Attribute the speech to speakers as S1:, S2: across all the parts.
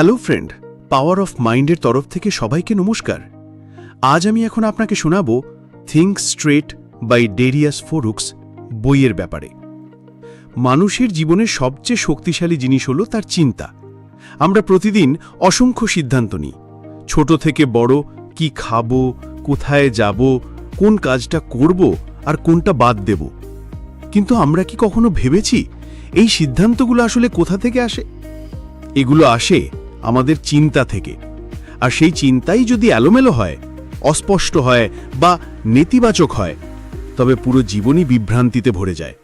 S1: Hello friend, power of মাইন্ডের তরফ থেকে সবাইকে নমস্কার। আজ আমি এখন আপনাকে শোনাবো think straight by Darius Foroux বইয়ের ব্যাপারে। মানুষের জীবনের সবচেয়ে শক্তিশালী জিনিস হলো তার চিন্তা। আমরা প্রতিদিন অসংখ্য সিদ্ধান্ত নিই। ছোট থেকে বড়, কি খাব, কোথায় যাব, কোন কাজটা করব আর কোনটা বাদ দেব। কিন্তু আমরা কি কখনো ভেবেছি এই সিদ্ধান্তগুলো আসলে কোথা থেকে আসে? এগুলো আসে আমাদের চিন্তা থেকে। আর সেই চিন্তাই যদি এলোমেলো হয়, অস্পষ্ট হয় বা নেতিবাচক হয়, তবে পুরো জীবনই বিভ্রান্তিতে ভরে যায়।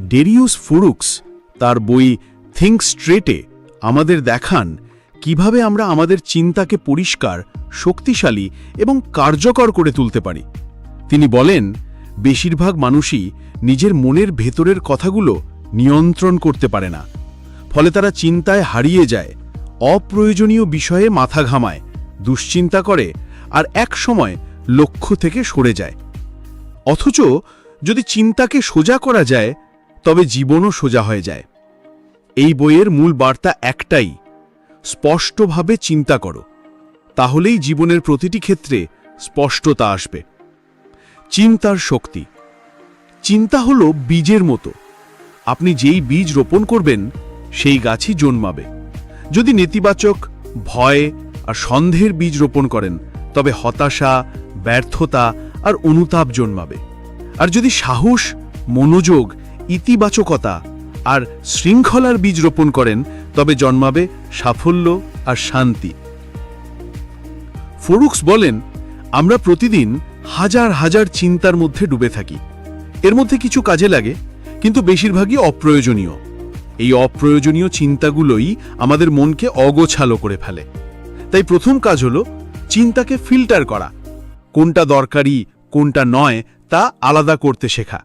S1: ডেরিউস ফুরুক্স তার বই থিঙ্ক স্ট্রেটে আমাদের দেখান কীভাবে আমরা আমাদের চিন্তাকে পরিষ্কার, শক্তিশালী এবং কার্যকর করে তুলতে পারি। তিনি বলেন, বেশিরভাগ মানুষই নিজের মনের ভেতরের কথাগুলো নিয়ন্ত্রণ করতে পারে না, ফলে তারা চিন্তায় হারিয়ে যায় অপ্রয়োজনীয় বিষয়ে মাথা ঘামায়, দুশ্চিন্তা করে আর এক সময় লক্ষ্য থেকে সরে যায়। অথচ যদি চিন্তাকে সোজা করা যায়, তবে জীবনও সোজা হয়ে যায়। এই বইয়ের মূল বার্তা একটাই, স্পষ্টভাবে চিন্তা করো। তাহলেই জীবনের প্রতিটি ক্ষেত্রে স্পষ্টতা আসবে। চিন্তার শক্তি। চিন্তা হলো বীজের মতো। আপনি যেই বীজ রোপণ করবেন, সেই গাছই জন্মাবে। যদি নেতিবাচক, ভয় আর সন্দেহের বীজ রোপণ করেন, তবে হতাশা, ব্যর্থতা আর অনুতাপ জন্মাবে। আর যদি সাহস, মনোযোগ, ইতিবাচকতা আর শৃঙ্খলার বীজ রোপণ করেন, তবে জন্মাবে সাফল্য আর শান্তি। ফরুক্স বলেন, আমরা প্রতিদিন হাজার হাজার চিন্তার মধ্যে ডুবে থাকি। এর মধ্যে কিছু কাজে লাগে, কিন্তু বেশিরভাগই অপ্রয়োজনীয়। এই অপ্রয়োজনীয় চিন্তাগুলোই আমাদের মনকে অগোছালো করে ফেলে। তাই প্রথম কাজ হলো চিন্তাকে ফিল্টার করা। কোনটা দরকারি, কোনটা নয়, তা আলাদা করতে শেখা।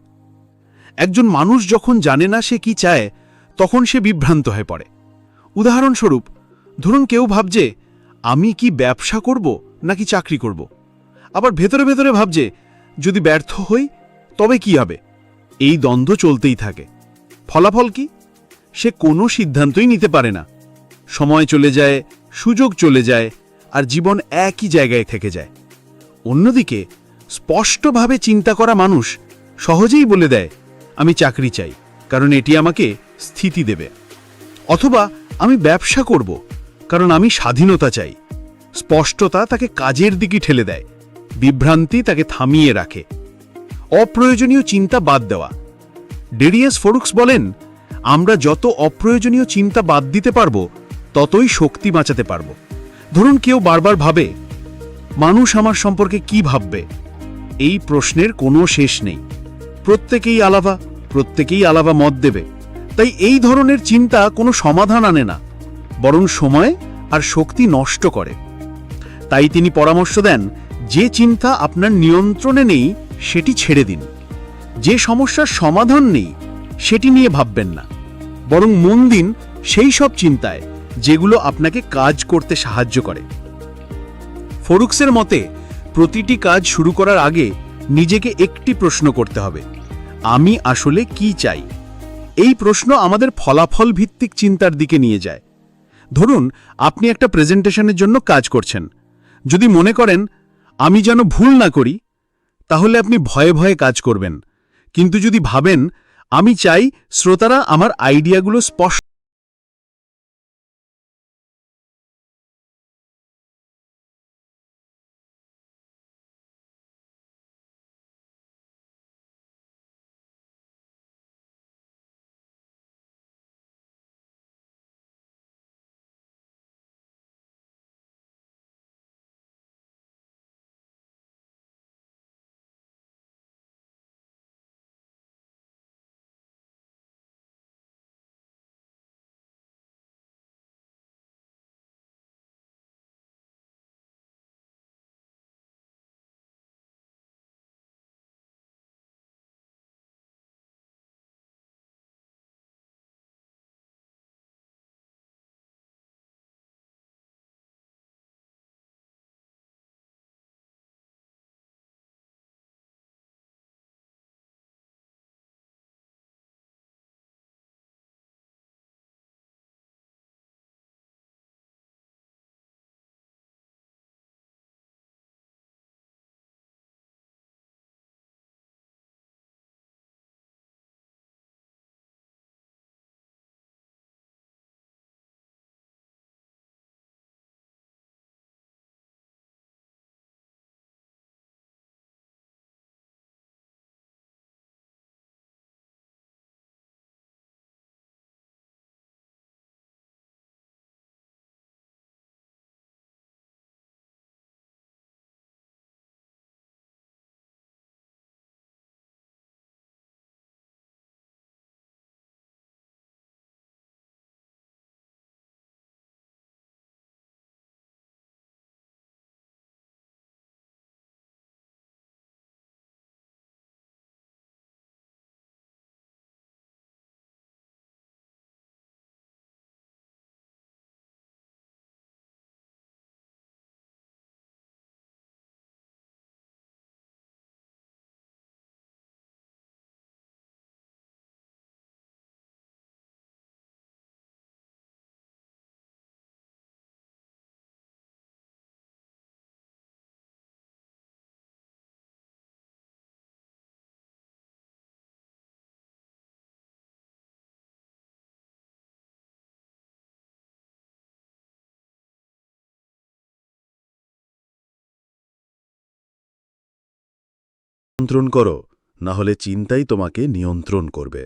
S1: একজন মানুষ যখন জানে না সে কি চায়, তখন সে বিভ্রান্ত হয়ে পড়ে। উদাহরণস্বরূপ, ধরুন কেউ ভাবছে, আমি কি ব্যবসা করব নাকি চাকরি করব? আবার ভেতরে ভেতরে ভাবছে, যদি ব্যর্থ হই, তবে কি হবে? এই দ্বন্দ্ব চলতেই থাকে। ফলাফল কি? সে কোনো সিদ্ধান্তই নিতে পারে না। সময় চলে যায়, সুযোগ চলে যায়, আর জীবন একই জায়গায় থেকে যায়। অন্যদিকে, স্পষ্টভাবে চিন্তা করা মানুষ সহজেই বলে দেয়, আমি চাকরি চাই, কারণ এটি আমাকে স্থিতি দেবে। অথবা আমি ব্যবসা করব, কারণ আমি স্বাধীনতা চাই। স্পষ্টতা তাকে কাজের দিকে ঠেলে দেয়, বিভ্রান্তি তাকে থামিয়ে রাখে। অপ্রয়োজনীয় চিন্তা বাদ দেওয়া। ডেরিয়াস ফোরুক্স বলেন আমরা যত অপ্রয়োজনীয় চিন্তা বাদ দিতে পারব, ততই শক্তি বাঁচাতে পারব। ধরুন কেউ বারবার ভাবে, মানুষ আমার সম্পর্কে কি ভাববে? এই প্রশ্নের কোনো শেষ নেই। প্রত্যেকেই আলাদা প্রত্যেকেই আলাদা মত দেবে। তাই এই ধরনের চিন্তা কোনো সমাধান আনে না, বরং সময় আর শক্তি নষ্ট করে। তাই তিনি পরামর্শ দেন, যে চিন্তা আপনার নিয়ন্ত্রণে নেই, সেটি ছেড়ে দিন। যে সমস্যার সমাধান নেই সেটি নিয়ে ভাববেন না। বরং মন দিন সেই সব চিন্তায় যেগুলো আপনাকে কাজ করতে সাহায্য করে। ফরুক্সের মতে, প্রতিটি কাজ শুরু করার আগে নিজেকে একটি প্রশ্ন করতে হবে, আমি আসলে কি চাই? এই প্রশ্ন আমাদের ফলাফল ভিত্তিক চিন্তার দিকে নিয়ে যায়। ধরুন, আপনি একটা প্রেজেন্টেশনের জন্য কাজ করছেন। যদি মনে করেন, আমি যেন ভুল না করি, তাহলে আপনি ভয়ে ভয়ে কাজ করবেন। কিন্তু যদি ভাবেন আমি চাই শ্রোতারা আমার আইডিয়াগুলো স্পষ্ট
S2: নিয়ন্ত্রণ করো না হলে চিন্তাই তোমাকে নিয়ন্ত্রণ করবে।